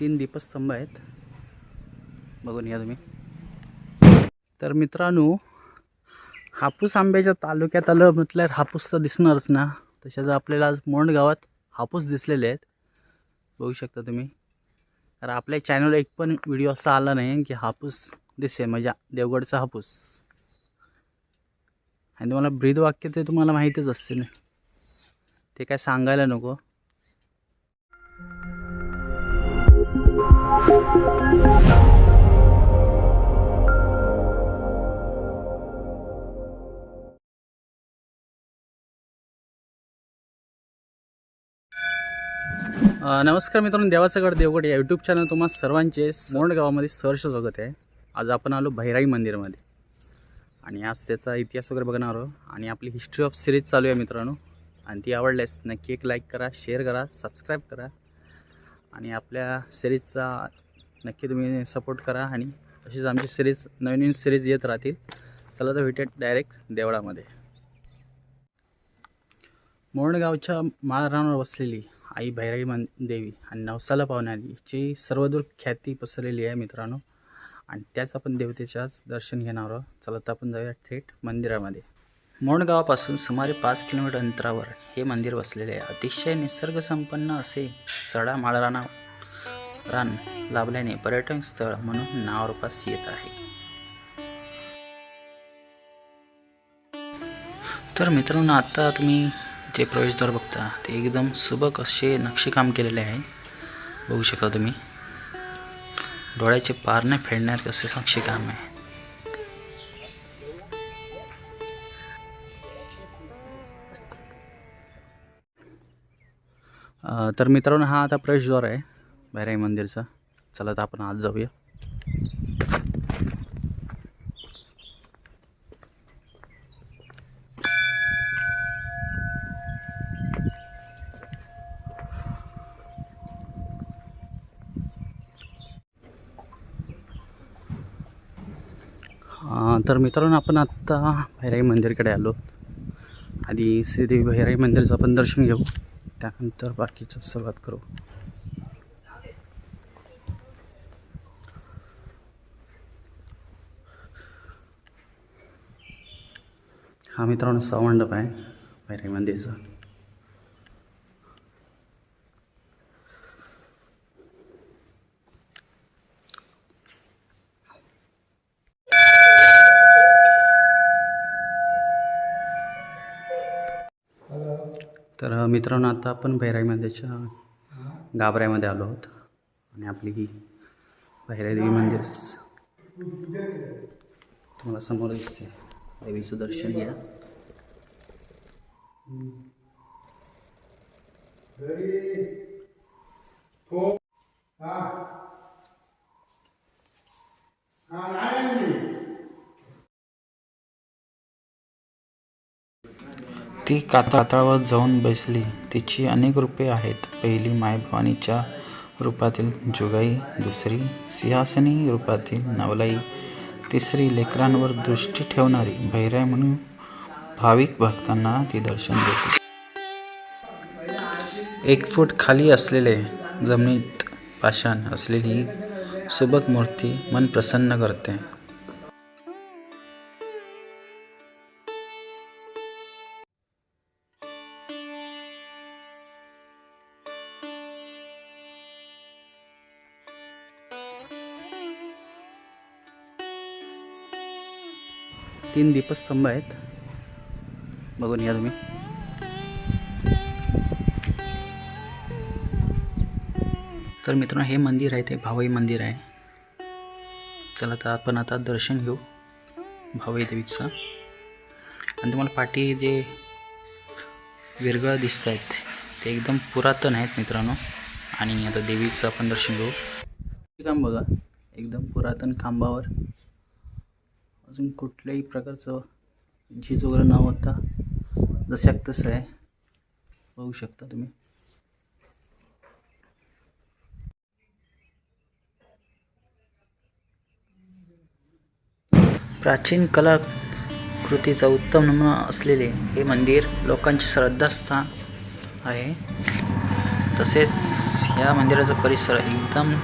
तीन दीपस्तंभ आहेत. बघून या तुम्ही. तर मित्रांनो हापूस आंब्याच्या तालुक्यात आलं म्हटल्यावर हापूस तर दिसणारच ना. तशाच आपल्याला आज मोंड गावात हापूस दिसलेले आहेत. बघू शकता तुम्ही. तर आपल्या चॅनलला एक पण व्हिडिओ असा आला नाही की हापूस दिसे म्हणजे देवगडचा हापूस. आणि तुम्हाला ब्रीद वाक्य ते तुम्हाला माहीतच असते ना ते काय सांगायला नको. नमस्कार मित्रांनो देवासगड देवगड या यूट्यूब चॅनल तुम्हा सर्वांचे मोंड गावामध्ये सहर्ष स्वागत आहे. आज आपण आलो भैराई मंदिरमध्ये. आणि आज त्याचा इतिहास वगैरे बघणार आहोत. आणि आपली हिस्ट्री ऑफ सिरीज चालू आहे मित्रांनो. आणि ती आवडल्यास नक्की एक लाईक करा शेअर करा सबस्क्राईब करा. आणि आपल्या सिरीजचा नक्की तुम्ही सपोर्ट करा आणि अशीच आमची सिरीज नवीन नवीन सिरीज येत राहतील. चला तर भेटेल डायरेक्ट देवळामध्ये. मोरणगावच्या माळरानावर वसलेली आई भैरवी मन देवी आणि नवसाला पावणारी सर्वदूर ख्याती पसरलेली आहे मित्रांनो. आणि त्याच आपण देवतेच्याच दर्शन घेणार आहोत. चला तर आपण जाऊया थेट मंदिरामध्ये. मोंडगावापासून सुमारे पाच किलोमीटर अंतरावर हे मंदिर वसलेले आहे. अतिशय निसर्गसंपन्न असे सडा माळराना रान लाभल्याने पर्यटन स्थळ म्हणून नावारूपास येत आहे. तर मित्रांनो आत्ता तुम्ही जे प्रवेशद्वार बघता ते एकदम सुबक असे नक्षीकाम केलेले आहे. बघू शकता तुम्ही. डोळ्याचे पारणे नाही फेडणार कसे नक्षीकाम आहे. तर मित्रांनो हा आता प्रवेशद्वार आहे भैराई मंदिरचा. चला तर आपण आज जाऊया. तर मित्रांनो आपण आत्ता भैराई मंदिरकडे आलो. आधी श्रीदेवी भैराई मंदिरचं आपण दर्शन घेऊ. त्यानंतर बाकीचं सुरुवात करू. हा मित्रांनो सभामंडप आहे भैराई मंदिरचा. तर मित्रांनो आता आपण भैराई मंदिरच्या गाभऱ्यामध्ये आलो आहोत. आणि आपली ही भैरादेवी मंदिर तुम्हाला समोर दिसते. देवीचं दर्शन घ्या. ती कातळावर जाऊन बसली. तिची अनेक रूपे आहेत. पहिली मायभवानीच्या रूपातील जुगाई दुसरी सिंहासनी रूपातील नवलाई तिसरी लेकरांवर दृष्टी ठेवणारी भैराय म्हणून भाविक भक्तांना ती दर्शन देते. एक फूट खाली असलेले जमिनीत पाषाण असलेली ही सुबक मूर्ती मन प्रसन्न करते. तीन दीपस्तंभ आहेत. बघून या तुम्ही. तर मित्रांनो हे मंदिर आहे ते भावई मंदिर आहे. चला तर आपण आता दर्शन घेऊ भावई देवीचं. आणि तुम्हाला पाठी जे विरगळ दिसत आहेत ते एकदम पुरातन आहेत मित्रांनो. आणि आता देवीचं आपण दर्शन घेऊ. काम बघा एकदम पुरातन खांबावर. अजून कुठल्याही प्रकारचं झीज वगैरे नाव होता जशाक तसं आहे. बघू शकता तुम्ही. प्राचीन कलाकृतीचा उत्तम नमुना असलेले हे मंदिर लोकांचे श्रद्धास्थान आहे. तसेच या मंदिराचा परिसर एकदम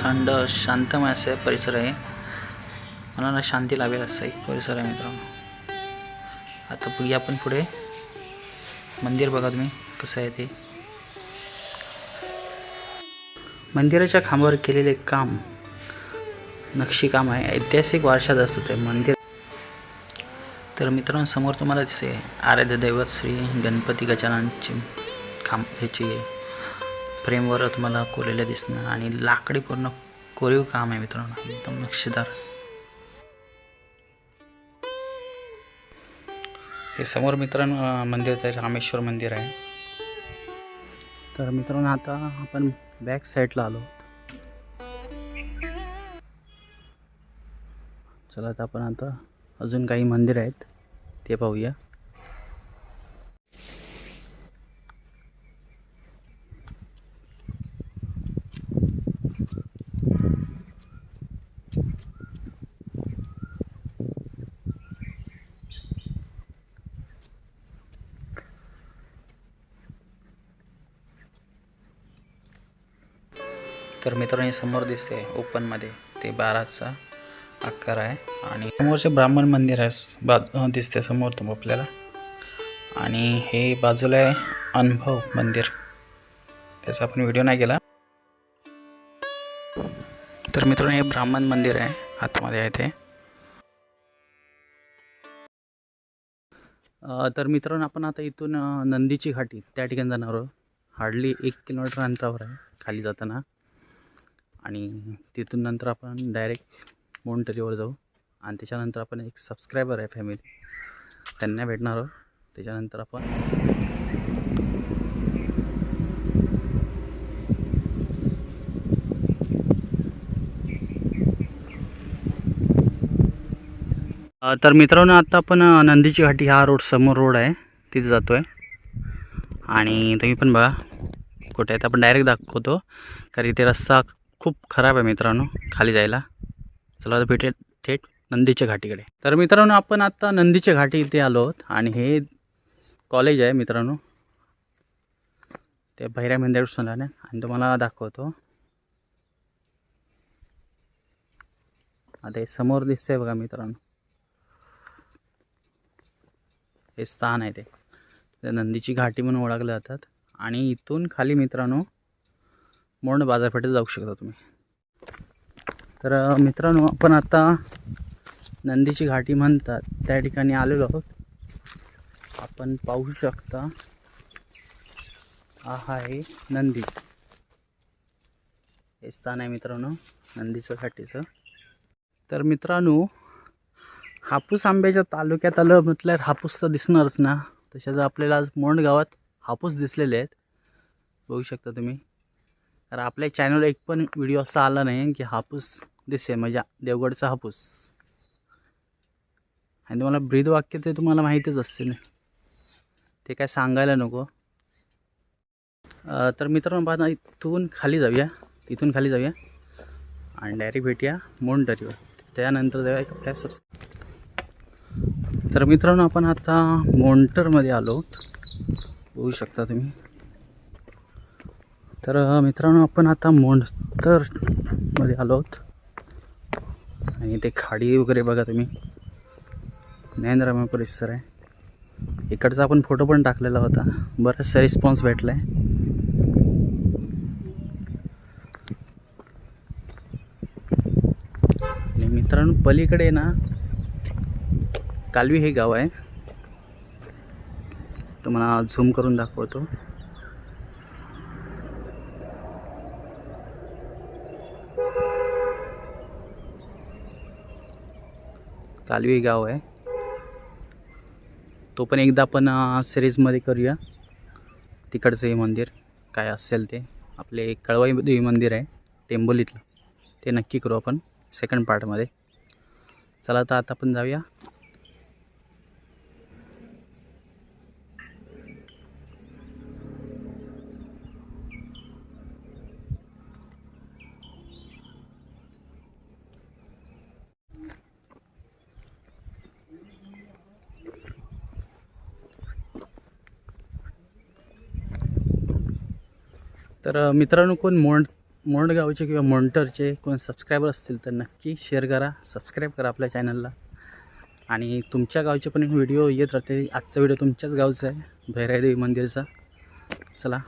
थंड शांतमय असा परिसर आहे. मनाला शांती लाभेल असा एक परिसर आहे मित्रांनो. आता बघूया पण पुढे. मंदिर बघा तुम्ही कसं आहे ते. मंदिराच्या खांबावर केलेले काम नक्षीकाम आहे. ऐतिहासिक वारशात असतं ते मंदिर. तर मित्रांनो समोर तुम्हाला दिसे आराध्य दैवत श्री गणपती गजाननची खांब ह्याची फ्रेमवर तुम्हाला कोरलेलं दिसणं आणि लाकडी पूर्ण कोरीव काम आहे मित्रांनो. एकदम नक्षीदार. हे समोर मित्रांनो मंदिर ते रामेश्वर मंदिर आहे. तर मित्रांनो आता आपण बॅक साईडला आलो. चला आता आपण आता अजून काही मंदिर आहेत ते पाहूया. तर मित्रांनो समोर दिसते ओपनमध्ये ते बाराचा आकार आहे. आणि समोरचे ब्राह्मण मंदिर आहे. बा दिसते समोर तुम आपल्याला. आणि हे बाजूला आहे अनुभव मंदिर. त्याचा आपण व्हिडिओ नाही केला. तर मित्रांनो हे ब्राह्मण मंदिर आहे. आतमध्ये आहे ते. तर मित्रांनो आपण आता इथून नंदीची घाटी. त्या ठिकाणी जाणार आहोत. हार्डली एक किलोमीटर अंतरावर आहे खाली जाताना. आणि तिथून नंतर आपण डायरेक्ट मोंटरीवर जाऊ. आणि त्याच्यानंतर आपण एक सबस्क्रायबर आहे फॅमिली त्यांना भेटणार आहोत. त्याच्यानंतर आपण तर मित्रांनो आता आपण नंदीची घाटी हा रोड समोर रोड आहे. तिथे जातो आहे आणि तुम्ही पण बघा कुठे आहे तर आपण डायरेक्ट दाखवतो. कारण इथे रस्ता खूप खराब आहे मित्रांनो खाली जायला. चला आता भेटेल थेट नंदीच्या घाटीकडे. तर मित्रांनो आपण आता नंदीच्या घाटी इथे आलो आहोत आणि हे कॉलेज आहे मित्रांनो. ते भैऱ्या मंदिर आहे आणि तुम्हाला दाखवतो. आता हे समोर दिसतंय बघा मित्रांनो. हे स्थान आहे ते. नंदीची घाटी म्हणून ओळखलं जातात. आणि इथून खाली मित्रांनो मोंड बाजारपेठेत जाऊ शकता तुम्ही. तर मित्रांनो आपण आता नंदीची घाटी म्हणतात त्या ठिकाणी आलेलो आहोत. आपण पाहू शकता हा आहे नंदी. हे स्थान आहे मित्रांनो नंदीचं घाटीचं. तर मित्रांनो हापूस आंब्याच्या तालुक्यात आलं म्हटल्यावर हापूस तर दिसणारच ना. तशाच आपल्याला आज मोंड गावात हापूस दिसलेले आहेत. बघू शकता तुम्ही. तर आपल्या चॅनलवर एक पण व्हिडिओ असा आला नाही की हापूस दिसे म्हणजे देवगडचा हापूस. आणि तुम्हाला ब्रीद वाक्य ते तुम्हाला माहीतच असते ना ते काय सांगायला नको. तर मित्रांनो पाहता इथून खाली जाऊया. इथून खाली जाऊया. आणि डायरेक्ट भेटूया मोंडरीवर त्यानंतर जाऊया एक आपल्या सबस तर मित्रांनो आपण आता मोंटरमध्ये आलो. आहोत बघू शकता तुम्ही. तर मित्रांनो आपण आता मोंटरमध्ये आलो आहोत. आणि ते खाडी वगैरे बघा तुम्ही. नयनरम्य परिसर आहे. इकडचा आपण फोटो पण टाकलेला होता. बराचसा रिस्पॉन्स भेटला आहे आणि मित्रांनो पलीकडे ना कालवी हे गाव आहे. तुम्हाला झूम करून दाखवतो. कालवी गाव आहे. तो पण एकदा आपण सिरीजमध्ये करूया. तिकडचं हे मंदिर काय असेल ते. आपले कळवाई देवी मंदिर आहे टेंबोलीतलं ते नक्की करू आपण सेकंड पार्टमध्ये चला तर आता आपण जाऊया. तर मित्रांनो कोण मोंड मोंडगावचे किंवा मोंटरचे कोण सबस्क्रायबर असतील तर नक्की शेअर करा सबस्क्राईब करा आपल्या चॅनलला आणि तुमच्या गावचे पण व्हिडिओ येत राहते. आजचा व्हिडिओ तुमच्याच गावचा आहे भैरादेवी मंदिरचा. चला.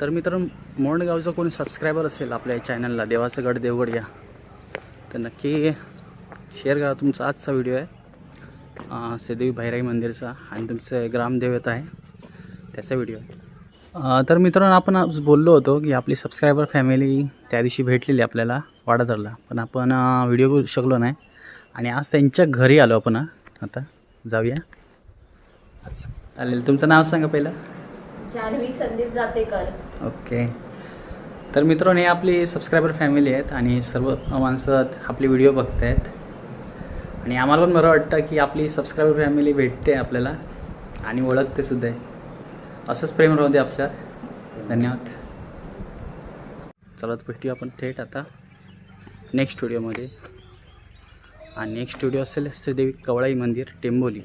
तर मित्रांनो मोंडगावचा कोणी सबस्क्रायबर असेल आपल्या चॅनलला देवाचं गड देवगड या तर नक्की शेअर करा तुमचा आजचा व्हिडिओ आहे. अ, भैराई मंदिरचा आणि तुमचं ग्रामदेवता आहे. त्याचा व्हिडिओ आहे. तर मित्रांनो आपण आज बोललो होतो की आपली सबस्क्रायबर फॅमिली त्या दिवशी भेटलेली आपल्याला वाडातरला पण आपण व्हिडिओ करू शकलो नाही. आणि आज त्यांच्या घरी आलो आपण आता जाऊया. अच्छा चालेल तुमचं नाव सांगा पहिलं. जान्हवी संदीप जातेकर. ओके. तर मित्रांनो हे आपली सबस्क्रायबर फॅमिली आहेत आणि सर्व माणसं आपली व्हिडिओ बघत आहेत आणि आम्हाला पण बरं वाटतं की आपली सबस्क्रायबर फॅमिली भेटते आपल्याला आणि ओळखते सुद्धा. आहे असंच प्रेम राहू दे आपल्या धन्यवाद. चला भेटूया आपण थेट आता. नेक्स्ट व्हिडिओमध्ये आणि नेक्स्ट व्हिडिओ असेल श्रीदेवी कवळाई मंदिर टेंबोली.